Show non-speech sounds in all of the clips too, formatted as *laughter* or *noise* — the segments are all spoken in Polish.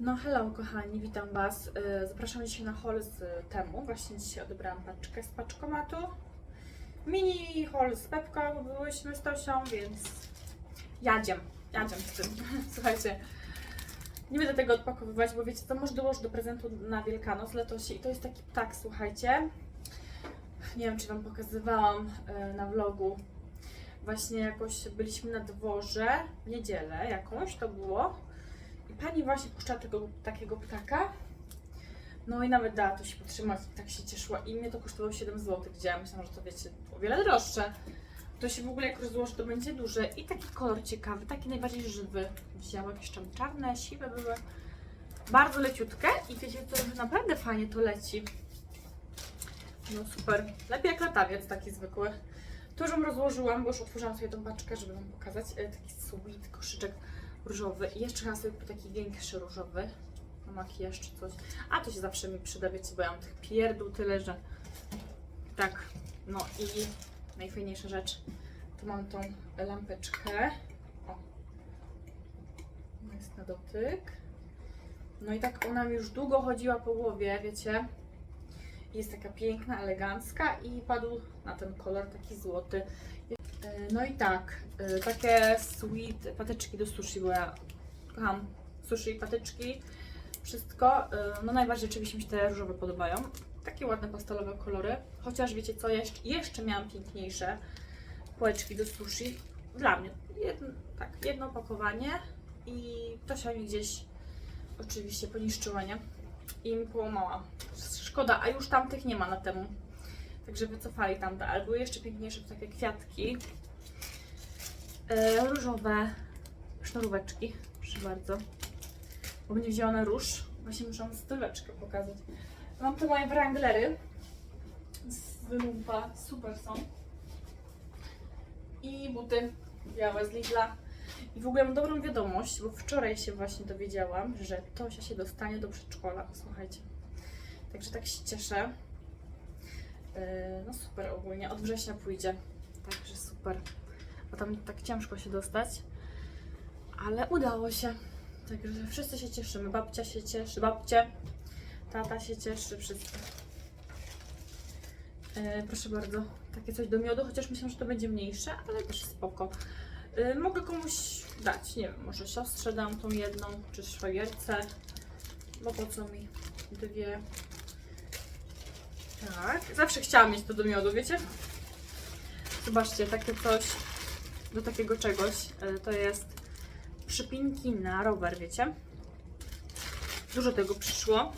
No hello kochani, witam Was. Y, Zapraszam dzisiaj na haul z temu. Właśnie dzisiaj odebrałam paczkę z paczkomatu. Mini haul z Pepką, bo byłyśmy z Tosią, więc jadziem, jadziem z tym. *laughs* Słuchajcie, nie będę tego odpakowywać, bo wiecie co, może dołożę do prezentu na Wielkanoc dla Tosi. I to jest taki ptak, słuchajcie. Nie wiem, czy Wam pokazywałam y, na vlogu. Właśnie jakoś byliśmy na dworze w niedzielę jakąś to było. Pani właśnie puszcza tego takiego ptaka. No i nawet dała to się potrzymać, tak się cieszyła. I mnie to kosztowało 7 zł. Widziałam, myślałam, że to wiecie, o wiele droższe. To się w ogóle jak rozłoży, to będzie duże. I taki kolor ciekawy, taki najbardziej żywy. Wzięłam jakieś tam czarne, siwe były. Bardzo leciutkie i wiecie, to naprawdę fajnie to leci. No super. Lepiej jak latawiec taki zwykły. To już rozłożyłam, bo już otworzyłam sobie tą paczkę, żeby Wam pokazać. E, Taki sweet koszyczek różowy i jeszcze chyba sobie taki większy różowy na makijaż czy coś. A to się zawsze mi przyda, wiecie, bo ja mam tych pierdół tyle, że tak. No i najfajniejsza rzecz, to mam tą lampeczkę. O. Jest na dotyk. No i tak ona mi już długo chodziła po głowie, wiecie. Jest taka piękna, elegancka i padł na ten kolor taki złoty. E, No i tak, e, takie sweet patyczki do sushi, bo ja kocham sushi, patyczki, wszystko. E, No najbardziej oczywiście mi się te różowe podobają. Takie ładne pastelowe kolory. Chociaż wiecie co, jeszcze, jeszcze miałam piękniejsze płeczki do sushi. Dla mnie. Jedno, tak, jedno opakowanie i to się mi gdzieś oczywiście poniszczyła, nie? I mi połamała. Szkoda, a już tamtych nie ma na temu. Także wycofali tamte, ale były jeszcze piękniejsze takie kwiatki. E, różowe sznuróweczki, proszę bardzo. Bo nie wzięła na róż. Właśnie muszę wam styleczkę pokazać. Mam tu moje Wranglery z lumpa, super są. I buty białe z Lidla. I w ogóle mam dobrą wiadomość, bo wczoraj się właśnie dowiedziałam, że Tosia się dostanie do przedszkola. Słuchajcie. Także tak się cieszę. Yy, No super ogólnie, od września pójdzie. Także super. Bo tam tak ciężko się dostać. Ale udało się. Także wszyscy się cieszymy. Babcia się cieszy, babcie, tata się cieszy, wszyscy. Yy, proszę bardzo, takie coś do miodu, chociaż myślę, że to będzie mniejsze, ale też spoko. Yy, mogę komuś dać, nie wiem, może siostrze dam tą jedną, czy szwagierce, bo po co mi dwie. Tak, zawsze chciałam mieć to do miodu, wiecie? Zobaczcie, takie coś, do takiego czegoś, e, to jest przypinki na rower, wiecie? Dużo tego przyszło.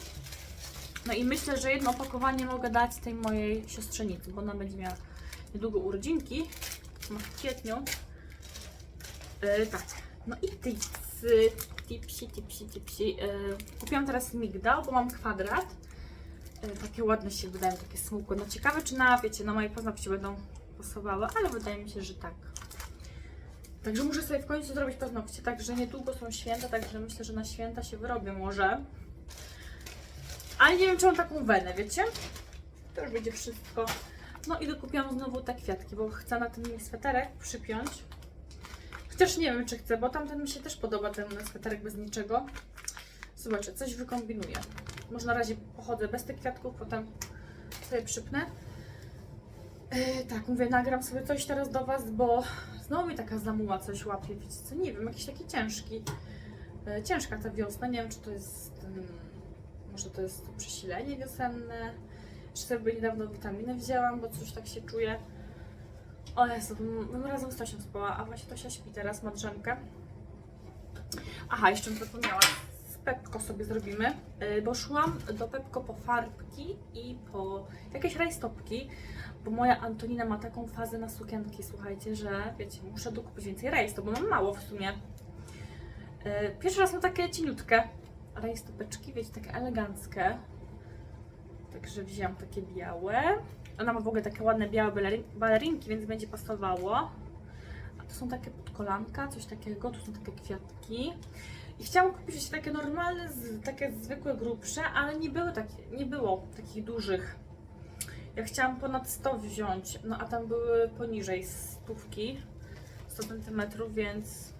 No i myślę, że jedno opakowanie mogę dać tej mojej siostrzenicy, bo ona będzie miała niedługo urodzinki, ma w kwietniu. E, tak, no i tips, tipsi, tipsi, tipsi. E, kupiłam teraz migdał, bo mam kwadrat. E, Takie ładne się wydają, takie smukłe. No ciekawe, czy na, wiecie, na moje paznokcie będą pasowały, ale wydaje mi się, że tak. Także muszę sobie w końcu zrobić paznokcie, także niedługo są święta, także myślę, że na święta się wyrobię może. Ale nie wiem, czy mam taką wenę, wiecie? To już będzie wszystko. No i dokupiłam znowu te kwiatki, bo chcę na ten sweterek przypiąć. Chociaż nie wiem, czy chcę, bo tamten mi się też podoba, ten sweterek bez niczego. Zobaczę, coś wykombinuję. Może na razie pochodzę bez tych kwiatków, potem sobie przypnę. Yy, tak, mówię, nagram sobie coś teraz do Was, bo znowu mi taka zamuła coś łapie, wiecie co, nie wiem, jakiś taki ciężki. Yy, ciężka ta wiosna, nie wiem, czy to jest, mm, może to jest przesilenie wiosenne, czy sobie niedawno witaminy wzięłam, bo coś tak się czuję. O Jezu, bym razem z Tosią spała, a właśnie Tosia śpi teraz, ma drzemkę. Aha, jeszcze bym zapomniała, z Pepko sobie zrobimy, yy, bo szłam do Pepko po farbki i po jakieś rajstopki, bo moja Antonina ma taką fazę na sukienki, słuchajcie, że wiecie, muszę dokupić więcej rajstop, bo mam mało w sumie. Yy, Pierwszy raz mam takie cieniutkie rajstopeczki, wiecie, takie eleganckie. Także wzięłam takie białe. Ona ma w ogóle takie ładne białe balerin- balerinki, więc będzie pasowało. A to są takie podkolanka, coś takiego, tu są takie kwiatki. I chciałam kupić jeszcze takie normalne, takie zwykłe, grubsze, ale nie były takie, nie było takich dużych. Ja chciałam ponad 100 wziąć, no a tam były poniżej stówki, 100 cm, więc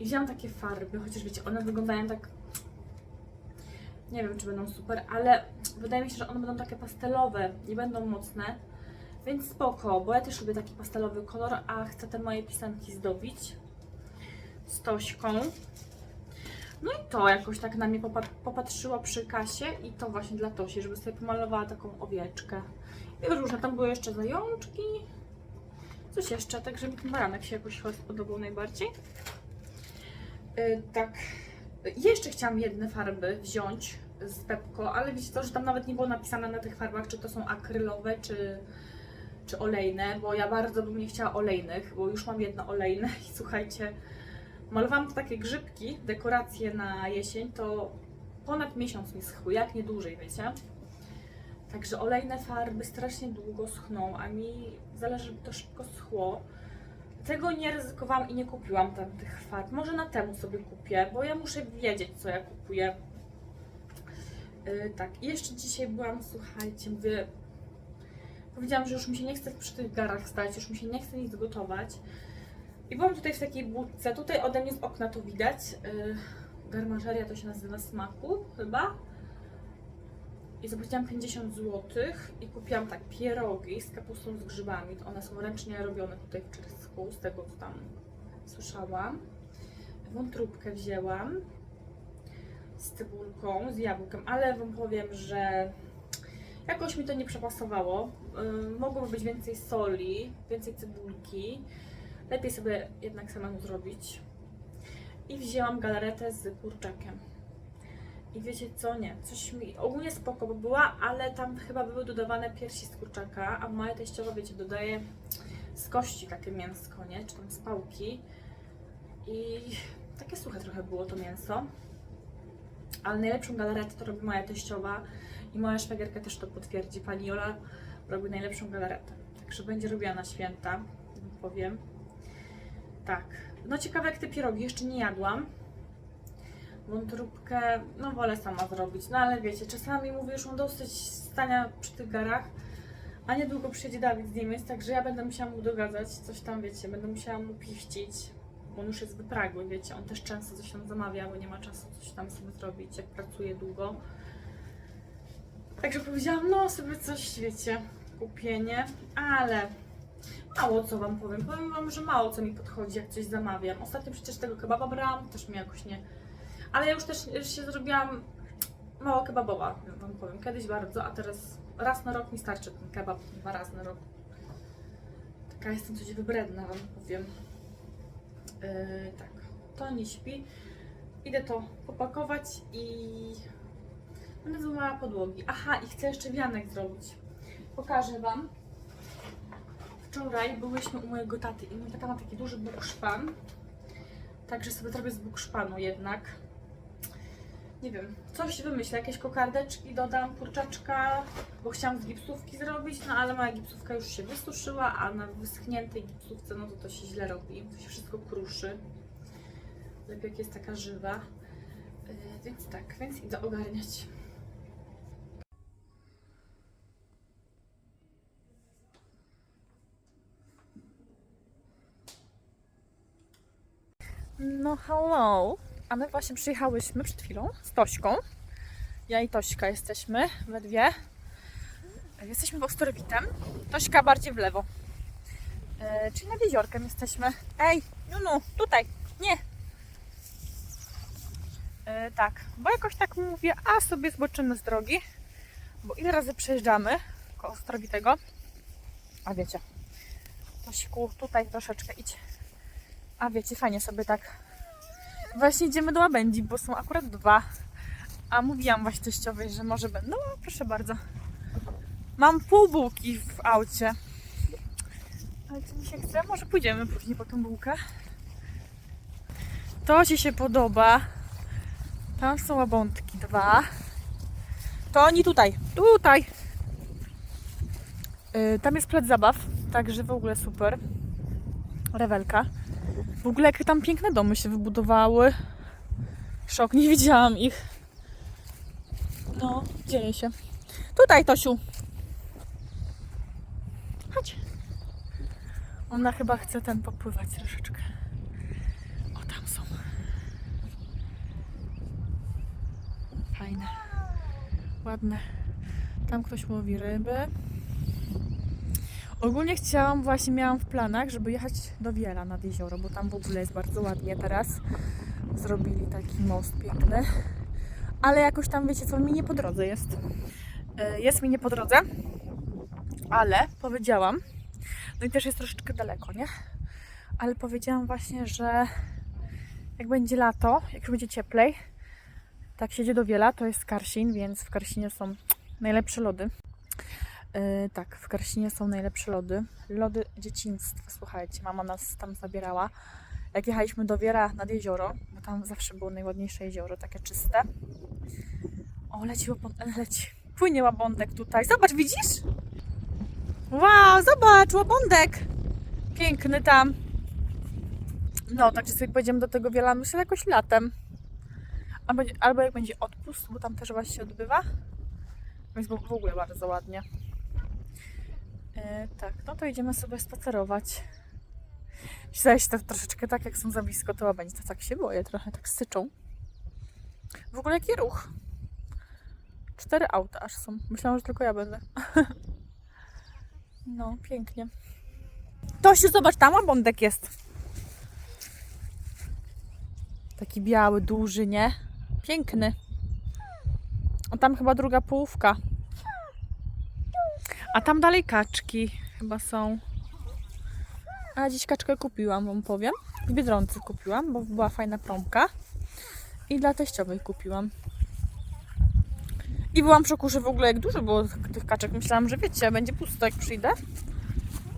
I wzięłam takie farby, chociaż wiecie, one wyglądają tak. Nie wiem, czy będą super, ale wydaje mi się, że one będą takie pastelowe, nie będą mocne. Więc spoko, bo ja też lubię taki pastelowy kolor, a chcę te moje pisanki zdobić z Tośką. No i to jakoś tak na mnie popat- popatrzyła przy kasie i to właśnie dla Tosi, żeby sobie pomalowała taką owieczkę. I różne, tam były jeszcze zajączki, coś jeszcze, także mi ten baranek się jakoś chyba najbardziej. Yy, tak, jeszcze chciałam jedne farby wziąć z Pepko, ale wiecie to, że tam nawet nie było napisane na tych farbach, czy to są akrylowe, czy, czy olejne, bo ja bardzo bym nie chciała olejnych, bo już mam jedno olejne *laughs* i słuchajcie, malowałam takie grzybki, dekoracje na jesień, to ponad miesiąc mi schły, jak nie dłużej, wiecie. Także olejne farby strasznie długo schną, a mi zależy, żeby to szybko schło. Tego nie ryzykowałam i nie kupiłam tam tych farb. Może na temu sobie kupię, bo ja muszę wiedzieć, co ja kupuję. Yy, tak, jeszcze dzisiaj byłam, słuchajcie, mówię, powiedziałam, że już mi się nie chce przy tych garach stać, już mi się nie chce nic gotować. I byłam tutaj w takiej budce, tutaj ode mnie z okna to widać. Yy, garmażeria to się nazywa smaku chyba. I zapłaciłam 50 zł i kupiłam tak pierogi z kapustą z grzybami. To One są ręcznie robione tutaj w Czesku, z tego co tam słyszałam. Wątróbkę wzięłam z cebulką, z jabłkiem, ale Wam powiem, że jakoś mi to nie przepasowało. Mogłoby być więcej soli, więcej cebulki. Lepiej sobie jednak samemu zrobić. I wzięłam galaretę z kurczakiem. I wiecie co? Nie. Coś mi ogólnie spoko by była, ale tam chyba były dodawane piersi z kurczaka, a moja teściowa, wiecie, dodaje z kości takie mięsko, nie? Czy tam z pałki. I takie suche trochę było to mięso. Ale najlepszą galaretę to robi moja teściowa i moja szwagierka też to potwierdzi. Pani Jola robi najlepszą galaretę. Także będzie robiła na święta, wam powiem. Tak. No ciekawe jak te pierogi, jeszcze nie jadłam. Wątróbkę, no wolę sama zrobić, no ale wiecie, czasami mówię, już mam dosyć stania przy tych garach, a niedługo przyjedzie Dawid z Niemiec, także ja będę musiała mu dogadzać, coś tam, wiecie, będę musiała mu pichcić, bo on już jest wypragły, wiecie, on też często coś tam zamawia, bo nie ma czasu coś tam sobie zrobić, jak pracuje długo. Także powiedziałam, no sobie coś, wiecie, kupienie, ale mało co wam powiem. Powiem wam, że mało co mi podchodzi, jak coś zamawiam. Ostatnio przecież tego kebaba brałam, też mi jakoś nie. Ale ja już też się zrobiłam mało kebabowa, wam powiem. Kiedyś bardzo, a teraz raz na rok mi starczy ten kebab, dwa razy na rok. Taka jestem coś wybredna, wam powiem. Yy, tak, to nie śpi. Idę to popakować i będę złamała podłogi. Aha, i chcę jeszcze wianek zrobić. Pokażę wam. Wczoraj byłyśmy u mojego taty i mój tata ma taki duży bukszpan. Także sobie zrobię z bukszpanu jednak. Nie wiem, coś wymyślę, jakieś kokardeczki dodam, kurczaczka, bo chciałam z gipsówki zrobić, no ale moja gipsówka już się wysuszyła, a na wyschniętej gipsówce no to to się źle robi, to się wszystko kruszy. Lepiej jak jest taka żywa. Yy, więc tak, więc idę ogarniać. No hello. A my właśnie przyjechałyśmy przed chwilą z Tośką. Ja i Tośka jesteśmy we dwie. Jesteśmy w Ostrowitem. Tośka bardziej w lewo. E, czyli nad jeziorkiem jesteśmy. Ej, Nunu, tutaj. Nie. E, tak, bo jakoś tak mówię, a sobie zboczymy z drogi. Bo ile razy przejeżdżamy koło Ostrowitego. A wiecie, Tośku, tutaj troszeczkę idź. A wiecie, fajnie sobie tak. Właśnie idziemy do łabędzi, bo są akurat dwa. A mówiłam właśnie teściowej, że może będą. No, proszę bardzo. Mam pół bułki w aucie. Ale czy mi się chce? Może pójdziemy później po tą bułkę. To Ci się podoba. Tam są łabątki dwa. To oni tutaj. Tutaj. Yy, tam jest plac zabaw, także w ogóle super. Rewelka. W ogóle jakie tam piękne domy się wybudowały. Szok, nie widziałam ich. No, dzieje się. Tutaj, Tosiu. Chodź. Ona chyba chce ten popływać troszeczkę. O, tam są. Fajne. Ładne. Tam ktoś łowi ryby. Ogólnie chciałam, właśnie miałam w planach, żeby jechać do Wiela nad jezioro, bo tam w ogóle jest bardzo ładnie teraz. Zrobili taki most piękny. Ale jakoś tam, wiecie co, mi nie po drodze jest. E, Jest mi nie po drodze, ale powiedziałam, no i też jest troszeczkę daleko, nie? Ale powiedziałam właśnie, że jak będzie lato, jak już będzie cieplej, tak się do Wiela, to jest Karsin, więc w Karsinie są najlepsze lody. Yy, tak, w Karsinie są najlepsze lody. Lody dzieciństwa, słuchajcie, mama nas tam zabierała. Jak jechaliśmy do Wiera nad jezioro, bo tam zawsze było najładniejsze jezioro, takie czyste. O, leci łabądek, leci. Płynie łabądek tutaj. Zobacz, widzisz? Wow, zobacz, łabądek! Piękny tam. No, także sobie pojedziemy do tego Wiela, myślę, jakoś latem. Albo, albo jak będzie odpust, bo tam też właśnie się odbywa. Więc w ogóle bardzo ładnie. E, tak, no to idziemy sobie spacerować. Myślałeś to troszeczkę tak, jak są za blisko, to łabędzi, to tak się boję, trochę tak syczą. W ogóle jaki ruch? Cztery auta aż są. Myślałam, że tylko ja będę. *laughs* No, pięknie. Tosiu, zobacz, tam łabądek jest. Taki biały, duży, nie? Piękny. A tam chyba druga połówka. A tam dalej kaczki chyba są. A dziś kaczkę kupiłam, wam powiem. W Biedronce kupiłam, bo była fajna promka. I dla teściowej kupiłam. I byłam w szoku, że w ogóle jak dużo było tych- kaczek. Myślałam, że wiecie, będzie pusto jak przyjdę.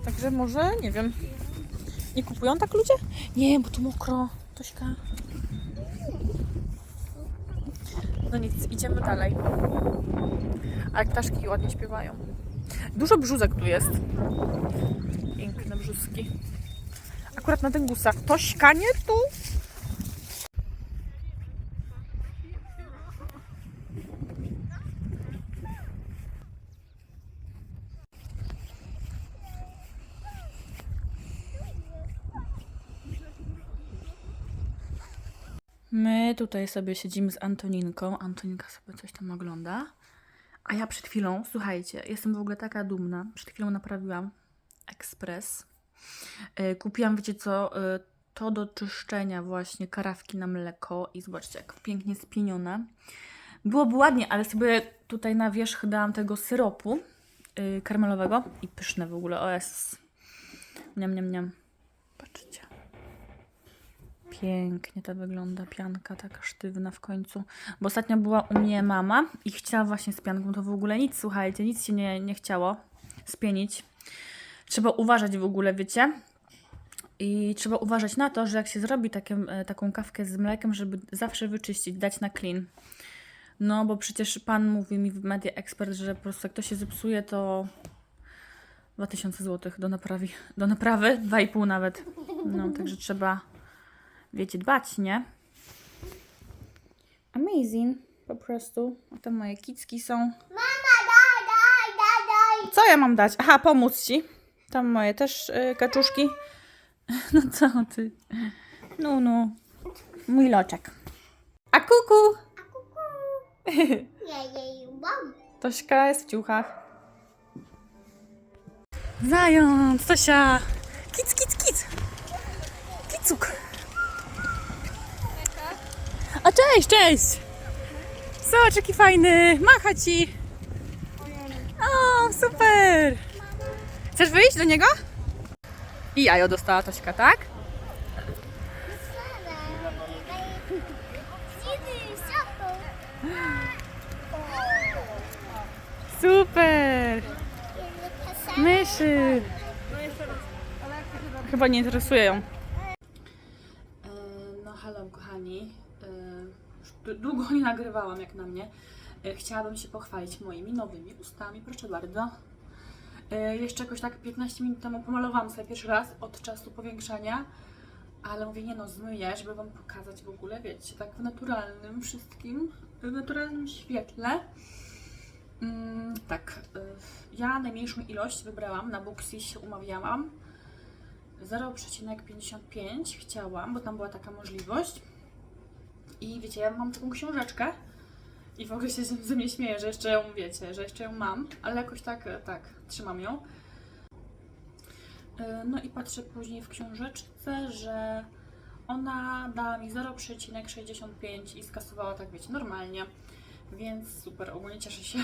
Także może, nie wiem. Nie kupują tak ludzie? Nie, bo tu mokro. Tośka. No nic, idziemy dalej. Ale ptaszki ładnie śpiewają. Dużo brzuzek tu jest. Piękne brzuski. Akurat na ten gusach. Tośka nie tu. My tutaj sobie siedzimy z Antoninką. Antoninka sobie coś tam ogląda. A ja przed chwilą, słuchajcie, jestem w ogóle taka dumna. Przed chwilą naprawiłam ekspres. E, Kupiłam, wiecie co, e, to do czyszczenia właśnie karawki na mleko i zobaczcie, jak pięknie spienione. Byłoby ładnie, ale sobie tutaj na wierzch dałam tego syropu y, karmelowego i pyszne w ogóle, o jest. Niam, niam, niam. Patrzcie. Pięknie to wygląda, pianka taka sztywna w końcu. Bo ostatnio była u mnie mama i chciała właśnie z pianką, to w ogóle nic, słuchajcie, nic się nie, nie chciało spienić. Trzeba uważać w ogóle, wiecie. I trzeba uważać na to, że jak się zrobi takie, e, taką kawkę z mlekiem, żeby zawsze wyczyścić, dać na clean. No, bo przecież pan mówi mi w Media Expert, że po prostu jak to się zepsuje, to 2000 zł do naprawi, do naprawy, 2,5 nawet. No, także trzeba, wiecie, dbać, nie? Amazing, po prostu. A tam moje kicki są. Mama, daj, daj, daj, daj. Co ja mam dać? Aha, pomóc ci. Tam moje też y, kaczuszki. *laughs* No co ty? No, no. Mój loczek. A kuku! *laughs* Tośka jest w ciuchach. Zając, Tosia! Kic, kic, kic! Kicuk! A cześć, cześć! Zobacz, jaki fajny! Macha ci! O, super! Chcesz wyjść do niego? I jajo dostała Tośka, tak? Super! Myszy! Chyba nie interesuje ją. No halo kochani. E, Długo nie nagrywałam jak na mnie. E, Chciałabym się pochwalić moimi nowymi ustami, proszę bardzo. E, Jeszcze jakoś tak 15 minut temu pomalowałam sobie pierwszy raz od czasu powiększania, ale mówię, nie no, zmyję, żeby Wam pokazać w ogóle, wiecie, tak w naturalnym wszystkim, w naturalnym świetle. Mm, tak, y, ja najmniejszą ilość wybrałam, na Booksy się umawiałam. 0,55 chciałam, bo tam była taka możliwość. I wiecie, ja mam taką książeczkę I w ogóle się ze mnie śmieję, że jeszcze ją wiecie, że jeszcze ją mam, ale jakoś tak, e, tak, trzymam ją. E, No i patrzę później w książeczce, że ona dała mi 0,65 i skasowała tak, wiecie, normalnie. Więc super, ogólnie cieszę się.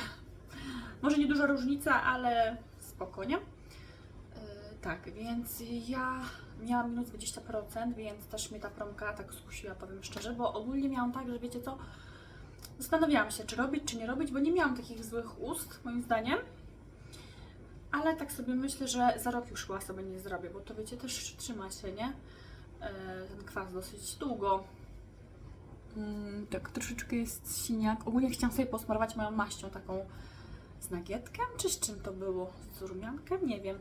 *laughs* Może nie duża różnica, ale spokojnie. Tak, więc ja miałam minus 20%, więc też mnie ta promka tak skusiła, powiem szczerze, bo ogólnie miałam tak, że wiecie co, zastanawiałam się, czy robić, czy nie robić, bo nie miałam takich złych ust, moim zdaniem. Ale tak sobie myślę, że za rok już chyba sobie nie zrobię, bo to wiecie, też trzyma się, nie? E, Ten kwas dosyć długo. Mm, tak, troszeczkę jest siniak. Ogólnie chciałam sobie posmarować moją maścią taką z nagietkiem, czy z czym to było? Z rumiankiem? Nie wiem.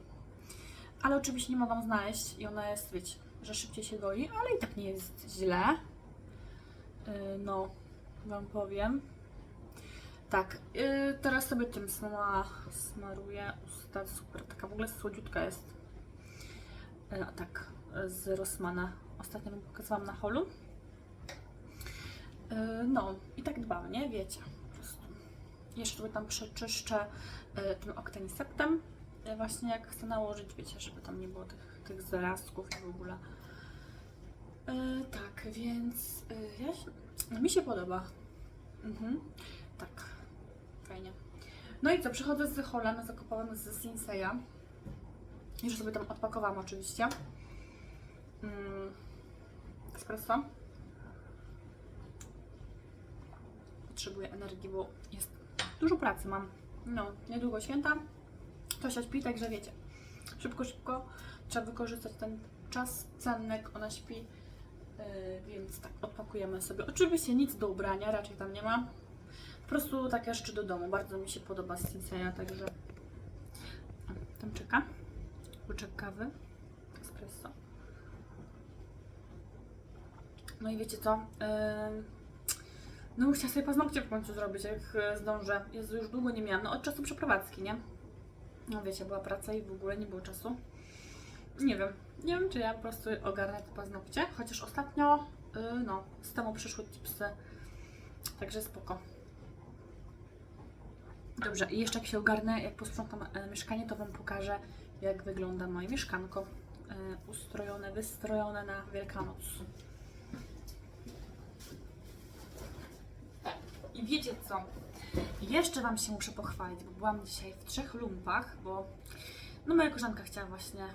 Ale oczywiście nie mogłam znaleźć i ona jest, wiecie, że szybciej się goi, ale i tak nie jest źle. Yy, no, Wam powiem. Tak, yy, teraz sobie tym sama smaruję usta. Super, taka w ogóle słodziutka jest. Yy, tak, z Rossmana. Ostatnio Wam pokazałam na holu. Yy, no, i tak dbam, nie? Wiecie, po prostu. Jeszcze sobie tam przeczyszczę yy, tym oktaniseptem. Yy, właśnie jak chcę nałożyć, wiecie, żeby tam nie było tych, tych zarazków i w ogóle. Yy, tak, więc yy, ja się, no, mi się podoba. Mhm. Tak, fajnie. No i co, przychodzę z Holem, zakopałem z Sinseya. Już sobie tam odpakowałam oczywiście. Mm, espresso. Potrzebuję energii, bo jest dużo pracy mam. No, niedługo święta. To się śpi, także wiecie. Szybko, szybko trzeba wykorzystać ten czas cenny, jak ona śpi. Yy, więc tak, odpakujemy sobie. Oczywiście nic do ubrania, raczej tam nie ma. Po prostu takie rzeczy do domu. Bardzo mi się podoba Sinseya, także O, tam czeka. Łyczek kawy, espresso. No i wiecie co? Yy, no chciałam sobie paznokcie w końcu zrobić, jak e, zdążę. Jezu, już długo nie miałam. No od czasu przeprowadzki, nie? No wiecie, była praca i w ogóle nie było czasu. Nie wiem. Nie wiem, czy ja po prostu ogarnę te paznokcie. Chociaż ostatnio, yy, no, z temu przyszły tipsy. Także spoko. Dobrze, i jeszcze jak się ogarnę, jak posprzątam e, mieszkanie, to Wam pokażę, jak wygląda moje mieszkanko. E, ustrojone, wystrojone na Wielkanoc. I wiecie co? Jeszcze Wam się muszę pochwalić, bo byłam dzisiaj w trzech lumpach, bo no moja koleżanka chciała właśnie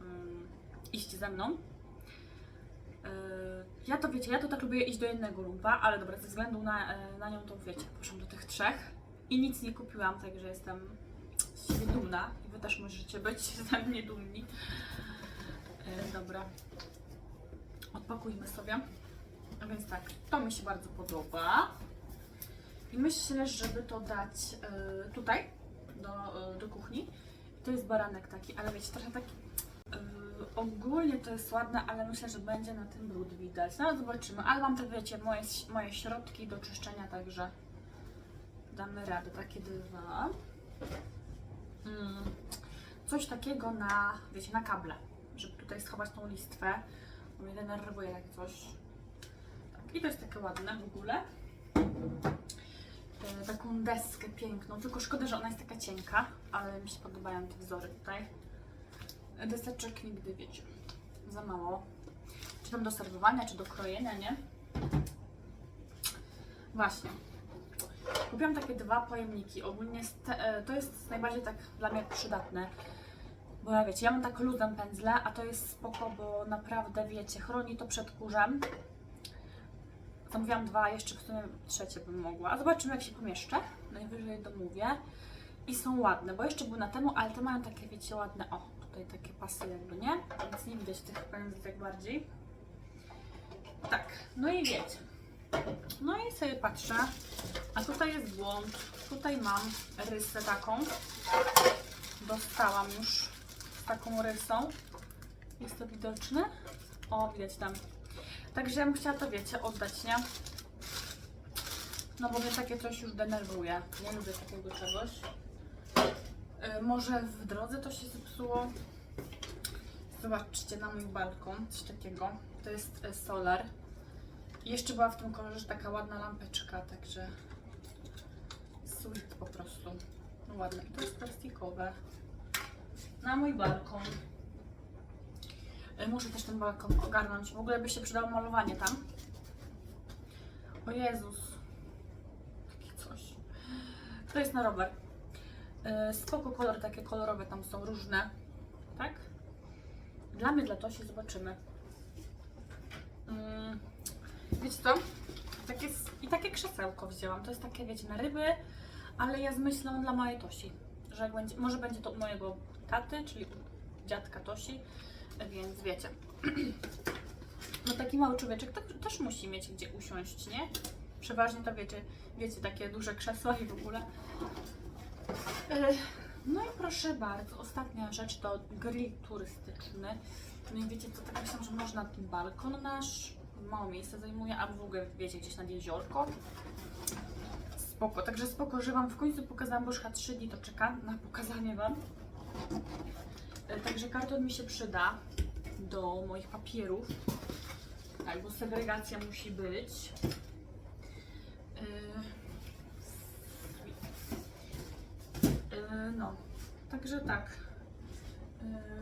mm, iść ze mną. Yy, ja to wiecie, ja to tak lubię iść do jednego lumpa, ale dobra, ze względu na, e, na nią to wiecie, poszłam do tych trzech i nic nie kupiłam, także jestem z siebie dumna i Wy też możecie być *laughs* ze mnie dumni. Yy, dobra, odpakujmy sobie. A więc tak, to mi się bardzo podoba. I myślę, żeby to dać y, tutaj, do, y, do kuchni. To jest baranek taki, ale wiecie, trochę taki. y, ogólnie to jest ładne, ale myślę, że będzie na tym brud widać. No ale zobaczymy. Ale mam te, wiecie, moje, moje środki do czyszczenia, także damy radę. Takie dwa. Mm, coś takiego na, wiecie, na kable, żeby tutaj schować tą listwę. Bo mnie denerwuje jak coś. Tak, i to jest takie ładne w ogóle taką deskę piękną, tylko szkoda, że ona jest taka cienka, ale mi się podobają te wzory tutaj. E, Deseczek nigdy, wiecie, za mało. Czy tam do serwowania, czy do krojenia, nie? Właśnie. Kupiłam takie dwa pojemniki. Ogólnie e, to jest najbardziej tak dla mnie przydatne. Bo ja wiecie, ja mam tak luzem pędzle, a to jest spoko, bo naprawdę wiecie, chroni to przed kurzem. Zamówiłam dwa, jeszcze w sumie trzecie bym mogła. Zobaczymy jak się pomieszczę. Najwyżej domówię. I są ładne, bo jeszcze były na temu, ale te mają takie, wiecie, ładne, o, tutaj takie pasy jakby, nie? Więc nie widać tych pędzli bardziej. Tak, no i wiecie. No i sobie patrzę, a tutaj jest błąd. Tutaj mam rysę taką. Dostałam już taką rysą. Jest to widoczne? O, widać tam. Także ja bym chciała to, wiecie, oddać, nie? No bo mnie takie coś już denerwuje. Nie lubię takiego czegoś. Y, może w drodze to się zepsuło. Zobaczcie na mój balkon, coś takiego. To jest y, solar. Jeszcze była w tym kolorze taka ładna lampeczka, także sweet po prostu. No ładne. I to jest plastikowe. Na mój balkon. Y, Muszę też ten balkon ogarnąć. W ogóle by się przydało malowanie tam. O Jezus. Takie coś. To jest na rower. Y, Spoko kolory, takie kolorowe tam są różne. Tak? Dla mnie, dla Tosi zobaczymy. Mm, Wiecie co? Takie, I takie krzesełko wzięłam. To jest takie, wiecie, na ryby, ale ja z myślą dla mojej Tosi. Że będzie, może będzie to u mojego taty, czyli dziadka Tosi, więc wiecie. *clears throat* No taki mały człowieczek też musi mieć gdzie usiąść, nie? Przeważnie to wiecie, wiecie, takie duże krzesła i w ogóle. Yy, No i proszę bardzo, ostatnia rzecz to grill turystyczny. No i wiecie co, tak myślałam, że można ten balkon nasz, mało miejsca zajmuje, a w ogóle wiecie, gdzieś nad jeziorko. Spoko, także spoko, że Wam w końcu pokazałam, bo już chyba 3 dni to czeka na pokazanie Wam. E, Także karton mi się przyda do moich papierów. Tak, bo segregacja musi być. E, e, No, także tak.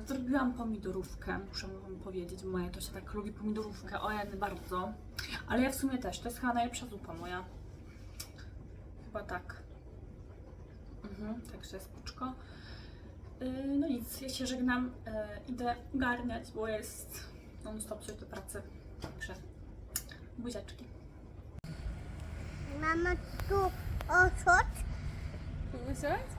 Zrobiłam pomidorówkę, muszę Wam powiedzieć, moja to się tak lubi pomidorówkę, o ja bardzo. Ale ja w sumie też, to jest chyba najlepsza zupa moja. Chyba tak. Mhm, także spoczko. Yy, No nic, ja się żegnam. Yy, Idę garniać, bo jest non-stop coś do pracy. Także buziaczki. Mama tu oszot. Wysiąść?